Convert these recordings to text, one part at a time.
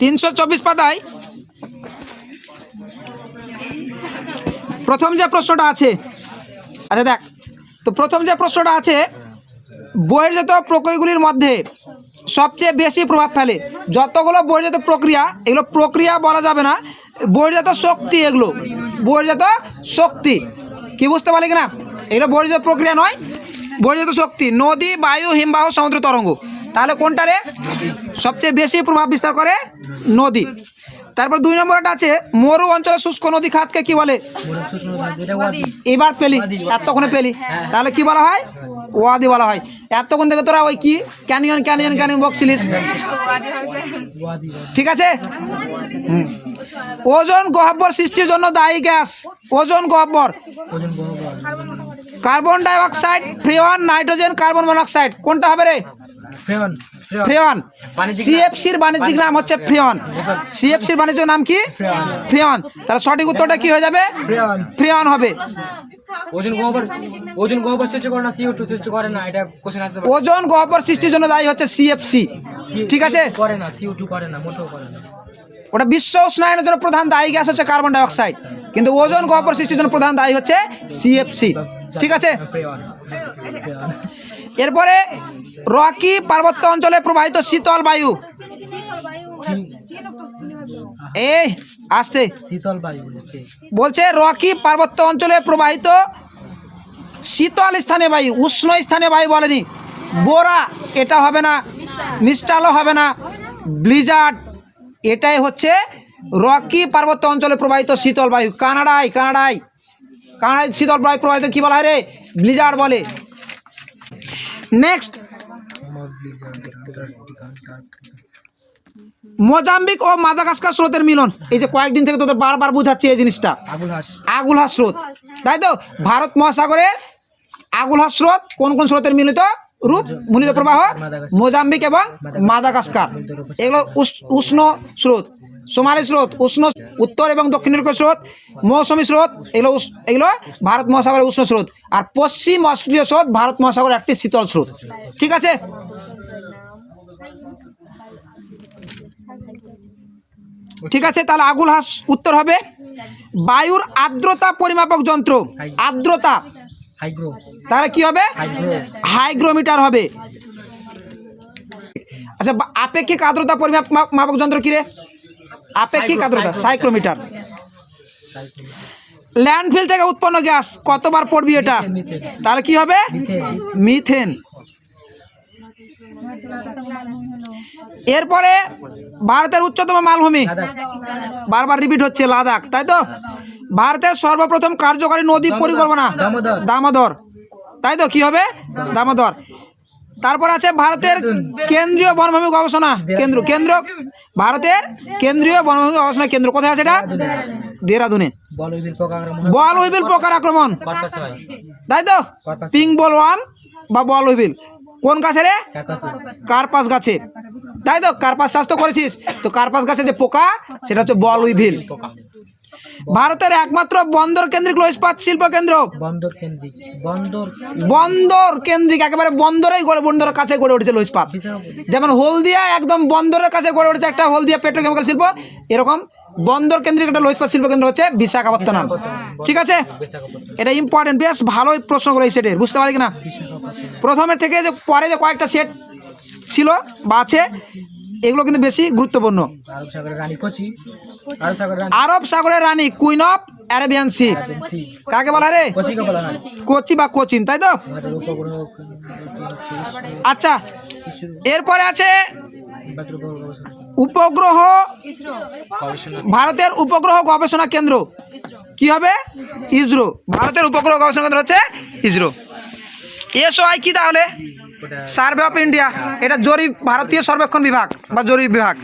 তিনশো চব্বিশ পাতায়। প্রথম যে প্রশ্নটা আছে আচ্ছা দেখ, তো প্রথম যে প্রশ্নটা আছে বহির্জাত প্রক্রিয়াগুলির মধ্যে সবচেয়ে বেশি প্রভাব ফেলে, যতগুলো বহির্জাত প্রক্রিয়া, এগুলো প্রক্রিয়া বলা যাবে না বহির্জাত শক্তি এগুলো বহির্জাত শক্তি, কি বুঝতে পারলি কিনা? এগুলো বহির্জাত প্রক্রিয়া নয় বহির্জাত শক্তি, নদী, বায়ু, হিমবাহ, সমুদ্র, তরঙ্গ। তাহলে কোনটারে সবচেয়ে বেশি প্রভাব বিস্তার করে নদী। তারপর দুই নম্বরটা আছে, মরু অঞ্চলে শুষ্ক নদী খাতকে কি বলে? এবার পেলি, এতক্ষণে পেলি। তাহলে কি বলা হয়? ওয়াদি বলা হয়। এতক্ষণ থেকে তোরা ওই কি? ক্যানিয়ন ক্যানিয়ন ক্যানিয়ন বকছিলিস ঠিক আছে। ওজন গহ্বর সৃষ্টির জন্য দায়ী গ্যাস। ওজন গহ্বর। Carbon dioxide, freon, nitrogen, carbon monoxide. কোনটা হবে রে? ফ্রিওয়ান সিএফসির বাণিজ্যিক নাম। হচ্ছে ফ্রিওয়ান সিএফসির বাণিজ্যিক নাম কি? ফ্রিওয়ান তাহলে সঠিক উত্তরটা কি হয়ে যাবে? ফ্রিওয়ান হবে। ওজন গোবর ওজন গোবর সৃষ্টি করে না সিও সৃষ্টি করে না এটা কোশ্চেন আসতে ওজন গহ্বর সৃষ্টির জন্য দায়ী হচ্ছে সিএফসি ঠিক আছে? করে না সিও করে না মোটেও করে না। ওটা বিশ্ব উষ্ণায়নের জন্য প্রধান দায়ী গ্যাস হচ্ছে কার্বন ডাইঅক্সাইড। কিন্তু ওজন গহ্বর সৃষ্টির জন্য প্রধান দায়ী হচ্ছে সিএফসি ঠিক আছে? এরপরে রকি পার্বত্য অঞ্চলে প্রবাহিত শীতল বায়ু। এই আসতে শীতল বায়ু বলছে, রকি পার্বত্য অঞ্চলে প্রবাহিত শীতল স্থানে বায়ু, উষ্ণ স্থানে বায়ু বলেনি। বোরা, এটা হবে না। মিস্টালও হবে না। ব্লিজার্ড, এটাই হচ্ছে রকি পার্বত্য অঞ্চলে প্রবাহিত শীতল বায়ু। কানাডায় কানাডায় কানাডায় শীতল বায়ু প্রবাহিত কী বলা হয় রে? ব্লিজার্ড বলে। নেক্সট মোজাম্বিক ও মাদাগাস্কার স্রোতের মিলন। এই যে কয়েকদিন থেকে তোদের বারবার বুঝাচ্ছি এই জিনিসটা। আগুলহা স্রোত। তাই তো? ভারত মহাসাগরের আগুলহা স্রোত কোন কোন স্রোতের মিলিত রূপ? মিলিত প্রবাহ মোজাম্বিক এবং মাদাগাস্কার এগুলো উষ্ণ স্রোত। সোমালি স্রোত, উষ্ণ উত্তর এবং দক্ষিণের স্রোত, মৌসুমী স্রোত, এগুলো এগুলো ভারত মহাসাগরের উষ্ণ স্রোত। আর পশ্চিম অস্ট্রেলীয় স্রোত ভারত মহাসাগরের একটি শীতল স্রোত। ঠিক আছে? ঠিক আছে, তাহলে আগুল হাস উত্তর হবে। বায়ুর আর্দ্রতা পরিমাপক যন্ত্র, আর্দ্রতা। তাহলে কি হবে? হাইগ্রোমিটার হবে। আচ্ছা আপেক্ষিক আর্দ্রতা পরিমাপ মাপক যন্ত্র কি রে? আপেক্ষিক আর্দ্রতা সাইক্রোমিটার ল্যান্ডফিল থেকে উৎপন্ন গ্যাস কতবার পড়বি এটা? তাহলে কি হবে? মিথেন এরপরে ভারতের উচ্চতম মালভূমি। বারবার রিপিট হচ্ছে লাদাখ তাই তো? ভারতের সর্বপ্রথম কার্যকরী নদী পরিকল্পনা দামোদর। দামোদর। তাই তো কি হবে? দামোদর। তারপর আছে ভারতের কেন্দ্রীয় বনভূমি গবেষণা কেন্দ্র কেন্দ্র ভারতের কেন্দ্রীয় বনভূমি গবেষণা কেন্দ্র। কোথায় আছে এটা? দেহরাদুনে বল উইবিল পোকার আক্রমণ। তাই তো? পিং বল ওয়াম বা বল উইবিল কোন গাছে রে? কার্পাস। গাছে। তাই তো? কার্পাস চাষ তো করেছিস। তো কার্পাস গাছে যে পোকা সেটা হচ্ছে বল উইভিল ভারতের একমাত্র বন্দর কেন্দ্রিক লৌহ ইস্পাত শিল্প কেন্দ্র? বন্দর কেন্দ্রিক। বন্দর বন্দর কেন্দ্রিক একেবারে বন্দরেই গড়ে বন্দরের কাছে গড়ে উঠেছে লৌহ ইস্পাত যেমন হলদিয়া একদম বন্দরের কাছে গড়ে উঠেছে একটা হলদিয়া পেট্রোকেমিক্যাল শিল্প। এরকম বন্দর কেন্দ্রিক একটা লৌহ ইস্পাত শিল্প কেন্দ্র হচ্ছে বিশাখাপত্তনম। ঠিক আছে? এটা ইম্পর্টেন্ট বেশ ভালোই প্রশ্নগুলো এই সেটের বুঝতে পারি কিনা? প্রথমের থেকে যে পরে যে কয়েকটা সেট ছিল বা আছে এগুলো কিন্তু বেশি গুরুত্বপূর্ণ। আরব সাগরের রানী কোচি। আরব সাগরের রানী। আরব সাগরের রানী কুইন অফ অ্যারাবিয়ান সি কাকে বলা রে? কোচি বা কোচিন তাই তো? আচ্ছা এরপরে আছে উপগ্রহ ভারতের উপগ্রহ গবেষণা কেন্দ্র। কি হবে? ইসরো। ভারতের উপগ্রহ গবেষণা কেন্দ্র হচ্ছে ইসরো। এসওআই কি তাহলে? সার্ভে অফ ইন্ডিয়া এটা জরিপ ভারতীয় সর্বেক্ষণ বিভাগ বা জরিপ বিভাগ।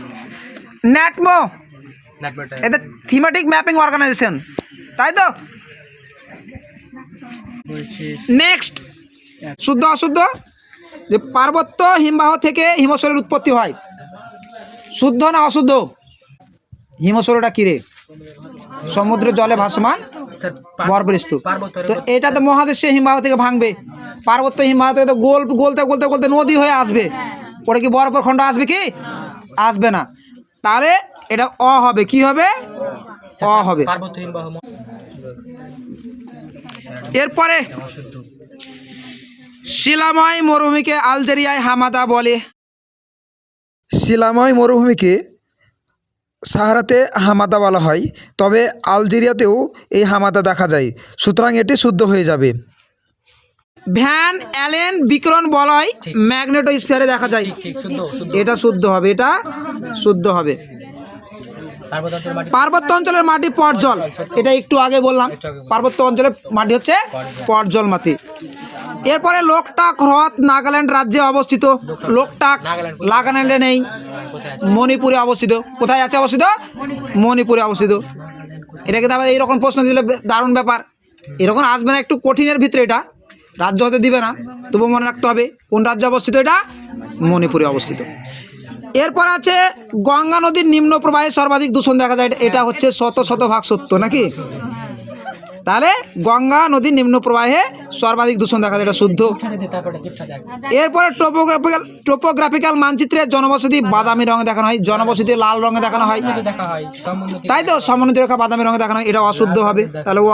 ন্যাটমো এটা থিমেটিক ম্যাপিং অর্গানাইজেশন তাই তো? নেক্সট শুদ্ধ অশুদ্ধ? যে পার্বত্য হিমবাহ থেকে হিমশৈলের উৎপত্তি হয়। শুদ্ধ না অশুদ্ধ? হিমশৈলটা কিরে সমুদ্র জলে ভাসমান বরবরিস্তু তো এটা তো মহাদেশীয় হিমবাহ থেকে ভাঙবে। পার্বত্য হিমবাহ থেকে তো গোল গলতে গলতে গলতে নদী হয়ে আসবে। পরে কি বরফের খণ্ড আসবে কি? আসবে না। তাহলে এটা অ হবে। কি হবে? অ হবে। পার্বত্য হিমবাহ ম- এরপরে শিলাময় মরুভূমিকে আলজেরিয়ায় হামাদা বলে। শিলাময় মরুভূমিকে সাহারাতে হামাদা বলা হয় তবে আলজেরিয়াতেও এই হামাদা দেখা যায়। সুতরাং এটি শুদ্ধ হয়ে যাবে। ভ্যান অ্যালেন বিকরণ বলয় ম্যাগনেটো স্ফিয়ারে দেখা যায়। এটা শুদ্ধ হবে এটা শুদ্ধ হবে। পার্বত্য পার্বত্য অঞ্চলের মাটি পটজল। এটা একটু আগে বললাম পার্বত্য অঞ্চলের মাটি হচ্ছে পটজল মাটি। এরপরে লোকটাক হ্রদ নাগাল্যান্ড রাজ্যে অবস্থিত। লোকটাক নাগাল্যান্ডে নেই, মণিপুরে অবস্থিত। কোথায় আছে অবস্থিত? মণিপুরে অবস্থিত। এটা কিন্তু আবার এইরকম প্রশ্ন দিলে দারুণ ব্যাপার। এরকম আসবে না, একটু কঠিনের ভিতরে এটা। রাজ্য হতে দিবে না, তবু মনে রাখতে হবে, কোন রাজ্যে অবস্থিত এটা? মণিপুরে অবস্থিত। এরপর আছে গঙ্গা নদীর নিম্ন প্রবাহে সর্বাধিক দূষণ দেখা যায়। এটা- হচ্ছে শত শত ভাগ সত্য, নাকি? তাহলে গঙ্গা নদীর নিম্ন প্রবাহে সর্বাধিক দূষণ দেখা যায় এটা শুদ্ধ। এরপরে টোপোগ্রাফিক্যাল টোপোগ্রাফিক্যাল মানচিত্রে জনবসতি বাদামি রঙে দেখানো হয় জনবসতি লাল রঙে দেখানো হয়। তাই তো? সমন্বিত রেখা বাদামি রঙে দেখানো হয় এটা অশুদ্ধ হবে। তাহলে ও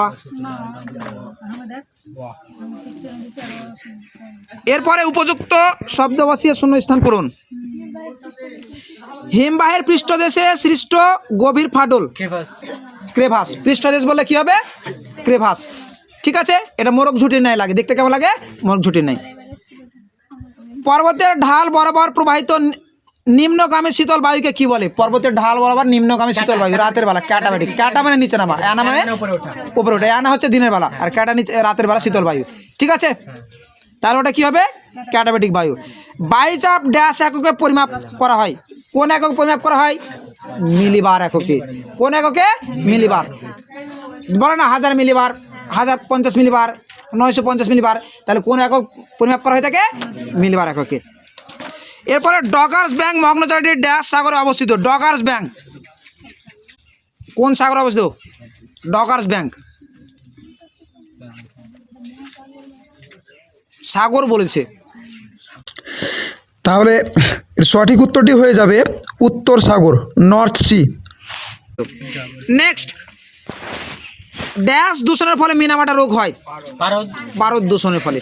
বাহ। এরপরে উপযুক্ত শব্দ বসিয়ে শূন্য স্থান করুন হিমবাহের পৃষ্ঠদেশে সৃষ্ট গভীর ফাটল। ক্রেভাস। ক্রেভাস। পৃষ্ঠদেশ বললে কি হবে? ক্রেভাস ঠিক আছে? এটা মোরগ ঝুটির ন্যায় লাগে। দেখতে কেমন লাগে? মোরগ ঝুটির ন্যায় পর্বতের ঢাল বরাবর প্রবাহিত নিম্নগামী শীতল বায়ুকে কি বলে? পর্বতের ঢাল বরাবর নিম্নগামী শীতল বায়ু। রাতের বেলা। ক্যাটামেটিক ক্যাটা মানে নিচে নামা। অ্যানা মানে? উপরে ওঠা। ওঠে। অ্যানা হচ্ছে দিনের বেলা। আর ক্যাটা নিচে রাতের বেলা শীতল বায়ু। ঠিক আছে? তাহলে ওটা কি হবে? ক্যাটাবেটিক বায়ু। বায়ুচাপ ড্যাশ এককে পরিমাপ করা হয়। কোন একক পরিমাপ করা হয়? মিলিবার এককে। কোন এককে? মিলিবার। বলে না হাজার মিলিবার হাজার পঞ্চাশ মিলিবার নয়শো পঞ্চাশ মিলিবার তাহলে কোন একক পরিমাপ করা হয়ে থাকে? মিলিবার এককে। এরপরে ডগার্স ব্যাংক মগ্নচরটির ড্যাশ সাগরে অবস্থিত। Doggers Bank. কোন সাগরে অবস্থিত? Doggers bank. সাগর বলেছে। তাহলে সঠিক উত্তরটি হয়ে যাবে উত্তর সাগর নর্থ সি। নেক্সট ড্যাশ দূষণের ফলে মিনামাটা রোগ হয়। ভারত দূষণের ফলে।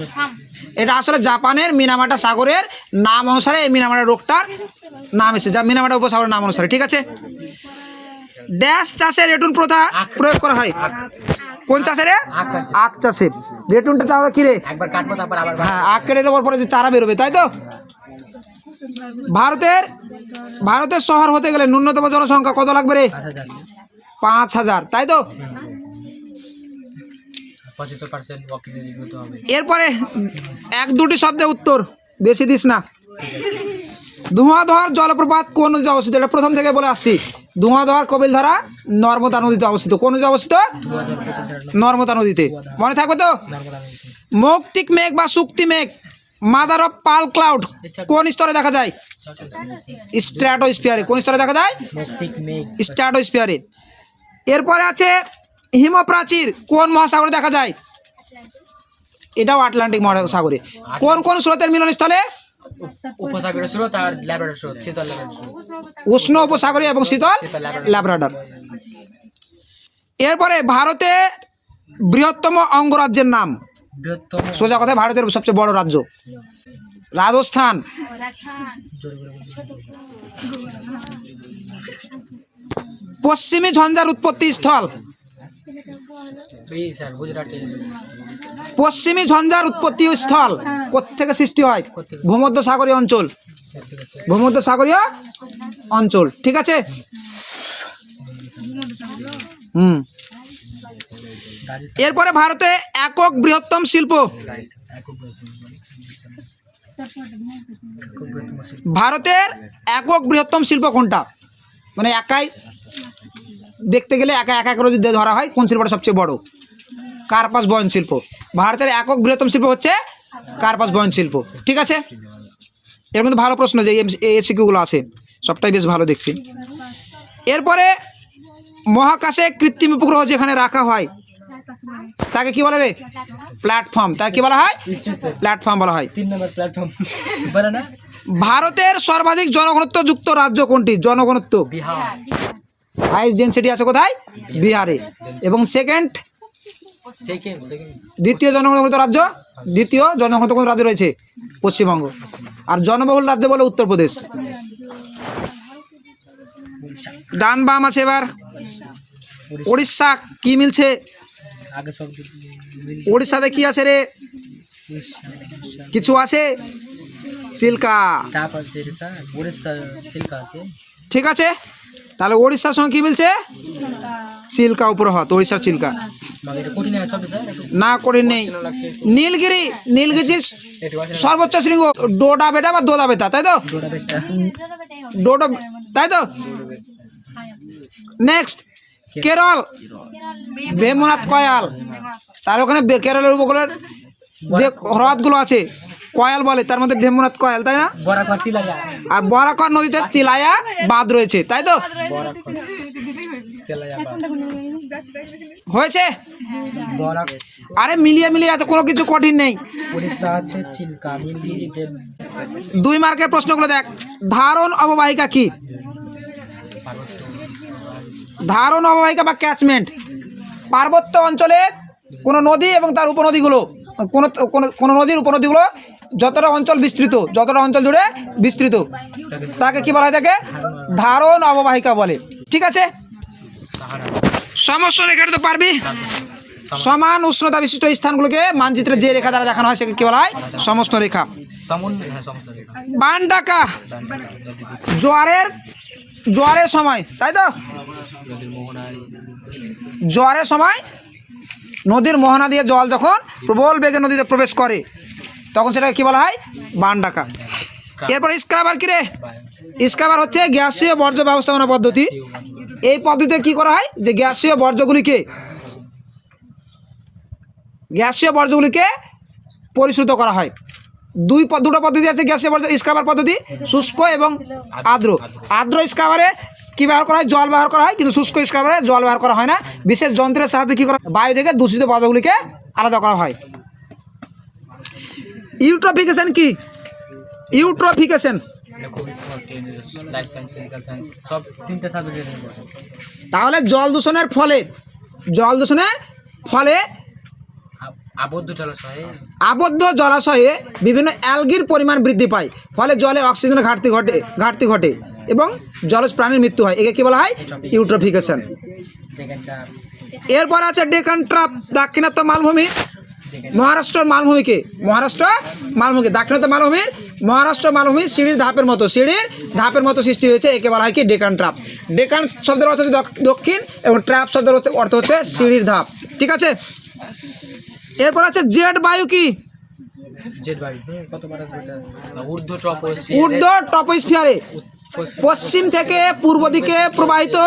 এটা আসলে জাপানের মিনামাটা সাগরের নাম অনুসারে এই মিনামাটা রোগটার নাম এসেছে। যা মিনামাটা উপসাগরের নাম অনুসারে ঠিক আছে? ড্যাশ চাষে রেটুন প্রথা প্রয়োগ করা হয়। কোন চাষে রে? আখ। চাষে। রেটুনটা তাহলে কি রে? হ্যাঁ আখ কেটে দেওয়ার পরে যে চারা বেরোবে তাই তো? ভারতের ভারতের শহর হতে গেলে ন্যূনতম জনসংখ্যা কত লাগবে রে? পাঁচ হাজার তাই তো? পঁচাত্তর পার্সেন্ট অক্সিজেন হতে হবে। এরপরে এক দুটি শব্দে উত্তর। বেশি দিস না। ধোঁয়াধর জলপ্রপাত কোন নদীতে অবস্থিত? এটা প্রথম থেকে বলে আসছি। ধোঁয়াধর কবিলধারা নর্মদা নদীতে অবস্থিত। কোন নদীতে অবস্থিত? নর্মদা নদীতে। মনে থাকবে তো? মৌক্তিক মেঘ বা শুক্তি মেঘ মাদার অফ পাল ক্লাউড কোন স্তরে দেখা যায়? স্ট্র্যাটোস্ফিয়ারে। কোন স্তরে দেখা যায়? স্ট্র্যাটোস্ফিয়ারে। এরপরে আছে হিমপ্রাচীর কোন মহাসাগরে দেখা যায়? এটাও আটলান্টিক মহাসাগরে। কোন কোন স্রোতের মিলনস্থলে? উপসাগরের স্রোত আর ল্যাবরেটর স্রোত শীতল উষ্ণ উপসাগরীয় এবং শীতল ল্যাব্রাডর। এরপরে ভারতে বৃহত্তম অঙ্গরাজ্যের নাম। সোজা কথা ভারতের সবচেয়ে বড় রাজ্য। রাজস্থান। পশ্চিমী ঝঞ্ঝার উৎপত্তি স্থল পশ্চিমী ঝঞ্ঝার উৎপত্তি স্থল থেকে সৃষ্টি হয়? ভূমধ্য সাগরীয় অঞ্চল। ভূমধ্য সাগরীয় অঞ্চল ঠিক আছে? হুম। এরপরে ভারতে একক বৃহত্তম শিল্প। ভারতের একক বৃহত্তম শিল্প কোনটা? মানে একাই। দেখতে গেলে একা একা করে যদি ধরা হয় কোন শিল্পটা সবচেয়ে বড়? কার্পাস বয়ন শিল্প। ভারতের একক বৃহত্তম শিল্প হচ্ছে কার্পাস বয়ন শিল্প। ঠিক আছে? এর কিন্তু ভালো প্রশ্ন যে এসিকিউগুলো আছে। সবটাই বেশ ভালো দেখছি। এরপরে মহাকাশে কৃত্রিম উপগ্রহ যেখানে রাখা হয় তাকে কি বলে রে? প্ল্যাটফর্ম। তাকে কি বলা হয়? প্ল্যাটফর্ম বলা হয়। তিন নম্বর প্ল্যাটফর্ম। বলে না? ভারতের সর্বাধিক জনঘনত্ব যুক্ত রাজ্য কোনটি? জনঘনত্ব। বিহার। হাইস্ট ডেন্সিটি আছে কোথায়? বিহারে। এবং সেকেন্ড দ্বিতীয় জনঘনত্ব রাজ্য? দ্বিতীয় জনঘনত্ব কোন রাজ্য রয়েছে? পশ্চিমবঙ্গ। আর জনবহুল রাজ্য বলে উত্তরপ্রদেশ। ডান বাম আছে এবার। উড়িষ্যা কি মিলছে? উড়িষ্যাতে কি আছে রে? কিছু আছে? চিল্কা ঠিক আছে। তাহলে উড়িষ্যার সঙ্গে কি মিলছে? চিল্কা উপরে হত উড়িষ্যার চিল্কা। না করে নেই। নীলগিরি নীলগিরি সর্বোচ্চ শৃঙ্গ। ডোডা বেটা বা দোদা বেটা, তাই তো? ডোডো তাই তো? নেক্সট কেরল। বেমনাথ কয়াল। তার ওখানে কেরলের উপকূলের যে হ্রদগুলো আছে কয়াল বলে, তার মধ্যে ভেমনাথ কয়াল, তাই না? আর বরাকর নদীতে তিলায়া বাঁধ রয়েছে, তাই তো? হয়েছে? আরে মিলিয়ে মিলিয়ে এত কোনো কিছু কঠিন নেই। দুই মার্কের প্রশ্নগুলো দেখ, ধারণ অববাহিকা কি? ধারণ অববাহিকা বা ক্যাচমেন্ট পার্বত্য অঞ্চলে কোনো নদী এবং তার উপনদীগুলো কোনো কোনো- নদীর উপনদীগুলো যতটা অঞ্চল বিস্তৃত যতটা অঞ্চল জুড়ে বিস্তৃত তাকে কি বলা হয় তাকে? ধারণ অববাহিকা বলে। ঠিক আছে? সমস্ত রেখাটা তো পারবি? সমান উষ্ণতা বিশিষ্ট স্থানগুলোকে মানচিত্রে যে রেখা দ্বারা দেখানো হয় সেকে কি বলা হয়? সমস্ত রেখা। হ্যাঁ সমস্ত রেখা। বান ডাকা জোয়ারের জোয়ারের সময় তাই তো? জোয়ারের সময় নদীর মোহনা দিয়ে জল যখন প্রবল বেগে নদীতে প্রবেশ করে তখন সেটাকে কি বলা হয়? বান ডাকা। এরপর স্ক্রাবার কি রে? স্ক্রাবার হচ্ছে গ্যাসীয় বর্জ্য ব্যবস্থাপনা পদ্ধতি। এই পদ্ধতিতে কি করা হয়? যে গ্যাসীয় বর্জ্যগুলিকে গ্যাসীয় বর্জ্যগুলিকে পরিশ্রুত করা হয়। দুই দুটো পদ্ধতি আছে গ্যাসীয় বর্জ্য স্ক্রাবার পদ্ধতি শুষ্ক এবং আর্দ্র আর্দ্র স্ক্রাবারে কি ব্যবহার করা হয়? জল ব্যবহার করা হয় কিন্তু শুষ্ক স্ক্রাবারে জল ব্যবহার করা হয় না। বিশেষ যন্ত্রের সাহায্যে কী করা বায়ু থেকে দূষিত পদার্থগুলিকে আলাদা করা হয়। ইউট্রোফিকেশন কি? ইউট্রোফিকেশন তাহলে জল দূষণের ফলে জল দূষণের ফলে আবদ্ধ জলাশয়ে আবদ্ধ জলাশয়ে বিভিন্ন অ্যালগির পরিমাণ বৃদ্ধি পায়। ফলে জলে অক্সিজেনের ঘাটতি ঘটে ঘাটতি ঘটে। এবং জলজ প্রাণীর মৃত্যু হয়। একে কী বলা হয়? ইউট্রোফিকেশন। এরপর আছে ডেকান ট্রাপ দাক্ষিণাত্য মালভূমি। মহারাষ্ট্র মালভূমিকে। মহারাষ্ট্র মালভূমি দাক্ষিণাত্য মালভূমির মহারাষ্ট্র মালভূমি সিঁড়ির ধাপের মতো। সিঁড়ির ধাপের মতো সৃষ্টি হয়েছে। একে বলা হয় কি? ডেকান ট্রাপ ডেকান শব্দের অর্থ হচ্ছে দক- দক্ষিণ এবং ট্র্যাপ শব্দের অর্থ- হচ্ছে সিঁড়ির ধাপ। ঠিক আছে? এরপর আছে জেড বায়ু কি? জেট ঊর্ধ্ব টপোস্ফিয়ারে পশ্চিম থেকে পূর্ব দিকে প্রবাহিত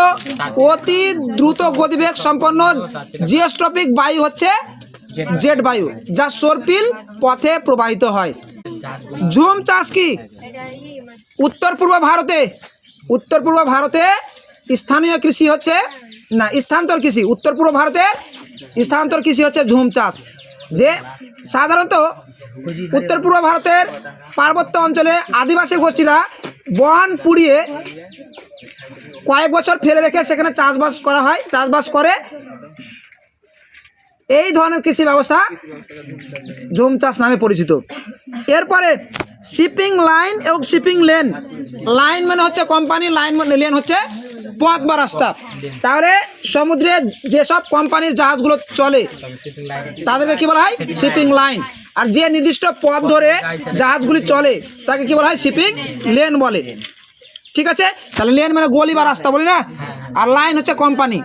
অতি দ্রুত গতিবেগ সম্পন্ন জিওস্ট্রপিক বায়ু হচ্ছে জেট বায়ু যা সর্পিল পথে প্রবাহিত হয়। ঝুম চাষ কি? উত্তর পূর্ব ভারতে উত্তর পূর্ব ভারতে স্থানীয় কৃষি হচ্ছে না স্থানান্তর কৃষি উত্তর পূর্ব ভারতের স্থানান্তর কৃষি হচ্ছে ঝুম চাষ। যে সাধারণত উত্তর পূর্ব ভারতের পার্বত্য অঞ্চলে আদিবাসী গোষ্ঠীরা বন পুড়িয়ে কয়েক বছর ফেলে রেখে সেখানে চাষবাস করা হয়, চাষবাস করে। এই ধরনের কৃষি ব্যবস্থা ঝুম চাষ নামে পরিচিত। এরপরে শিপিং লাইন এবং শিপিং লেন। লাইন মানে হচ্ছে কোম্পানি, লাইন মানে লেন হচ্ছে পথ বা রাস্তা। তাহলে সমুদ্রে যেসব কোম্পানির জাহাজগুলো চলে, তাদেরকে কি বলা হয়? শিপিং লাইন আর যে নির্দিষ্ট পথ ধরে জাহাজগুলি চলে, তাকে কি বলা হয়? শিপিং লেন বলে। ঠিক আছে? তাহলে লেন মানে গলি বা রাস্তা বলি না? আর লাইন হচ্ছে কোম্পানি।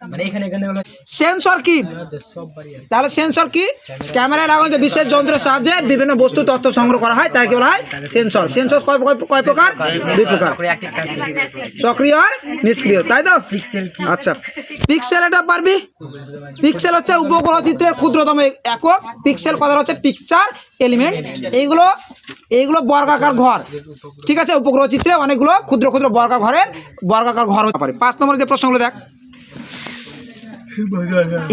মানে সেন্সর কি? বাড়ি আছে। তাহলে সেন্সর কি? ক্যামেরায় লাগানো যে বিশেষ যন্ত্রের সাহায্যে বিভিন্ন বস্তু তথ্য সংগ্রহ করা হয় তাকে বলা হয় সেন্সর। সেন্সর কয় প্রকার দুই প্রকার। সক্রিয় আর নিষ্ক্রিয় তাই তো? আচ্ছা। পিক্সেল এটা পারবি? পিক্সেল হচ্ছে উপগ্রহ চিত্রের ক্ষুদ্রতম একক। পিক্সেল কথা হচ্ছে পিকচার এলিমেন্ট এইগুলো এইগুলো বর্গাকার ঘর। ঠিক আছে? উপগ্রহ চিত্রে অনেকগুলো ক্ষুদ্র ক্ষুদ্র বর্গা ঘরের বর্গাকার ঘর হতে পারে। পাঁচ নম্বরের যে প্রশ্নগুলো দেখ।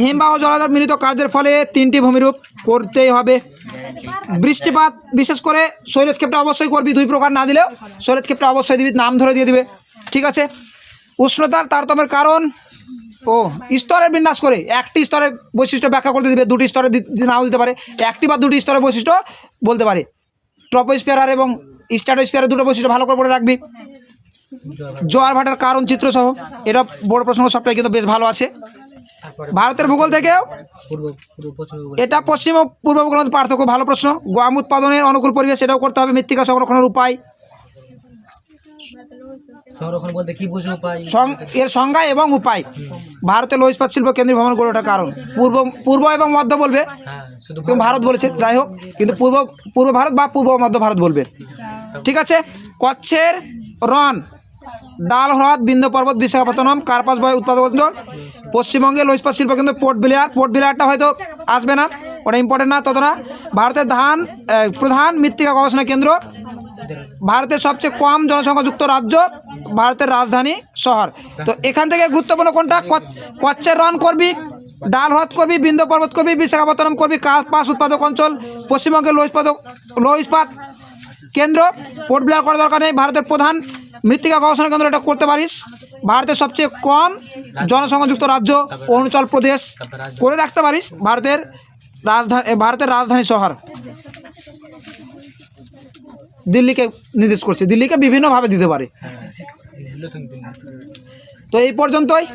হিমবাহ জলাধার মিলিত কার্যের ফলে তিনটি ভূমিরূপ করতেই হবে। বৃষ্টিপাত বিশেষ করে শৈলত ক্ষেপটা অবশ্যই করবি, দুই প্রকার না দিলেও শৈলত ক্ষেপটা অবশ্যই দিবি, নাম ধরে দিয়ে দিবে। ঠিক আছে? উষ্ণতার তারতম্যের কারণ, ও, স্তরের বিন্যাস করে একটি স্তরের বৈশিষ্ট্য ব্যাখ্যা করতে দিবে, দুটি স্তরে নাও দিতে পারে। একটি বা দুটি স্তরের বৈশিষ্ট্য বলতে পারে। ট্রপোস্পিয়ার এবং স্ট্যাটোস্পিয়ারের দুটো বৈশিষ্ট্য ভালো করে পড়ে রাখবি। জোয়ার ভাটার কারণ চিত্রসহ এটা বড় প্রশ্ন সবটাই কিন্তু বেশ ভালো আছে। ভারতের ভূগোল থেকেও। এটা পশ্চিম ও পূর্ব ভূগোলের মধ্যে পার্থক্য ভালো প্রশ্ন। গম উৎপাদনের অনুকূল পরিবেশ সেটাও করতে হবে মৃত্তিকা সংরক্ষণের উপায়। সংরক্ষণ বলতে কি এর সংজ্ঞা এবং উপায়। ভারতের লোহ ইস্পাত শিল্প কেন্দ্রীয় ভ্রমণ করে ওঠার কারণ। পূর্ব পূর্ব এবং মধ্য বলবে। হ্যাঁ ভারত বলেছে যাই হোক কিন্তু পূর্ব পূর্ব ভারত বা পূর্ব মধ্য ভারত বলবে। ঠিক আছে? কচ্ছের রন ডাল হ্রদ বিন্দু পর্বত বিশাখাপত্তনম কার্পাস বয় উৎপাদক অঞ্চল। পশ্চিমবঙ্গে লোহ ইস্পাত শিল্প কিন্তু পোর্ট ব্লেয়ার পোর্ট ব্লেয়ারটা হয়তো আসবে না, ওটা ইম্পর্টেন্ট না তত না ভারতের ধান প্রধান মৃত্তিকা গবেষণা কেন্দ্র, ভারতের সবচেয়ে কম জনসংখ্যাযুক্ত রাজ্য, ভারতের রাজধানী শহর। তো এখান থেকে গুরুত্বপূর্ণ কোনটা? কচ- কচ্ছের রন করবি, ডাল হ্রদ করবি বিন্দু পর্বত করবি, বিশাখাপত্তনম করবি কার্পাস উৎপাদক অঞ্চল, পশ্চিমবঙ্গের লোহ ইস্পাতক লোহ ইস্পাত কেন্দ্র, পোর্ট ব্লেয়ার করার দরকার নেই। ভারতের প্রধান মৃত্তিকা গবেষণা কেন্দ্র এটা করতে পারিস। ভারতের সবচেয়ে কম জনসংযুক্ত রাজ্য অরুণাচল প্রদেশ। করে রাখতে পারিস ভারতের রাজধানী ভারতের রাজধানী শহর। দিল্লিকে নির্দেশ করছে। দিল্লিকে বিভিন্নভাবে দিতে পারে। তো এই পর্যন্তই।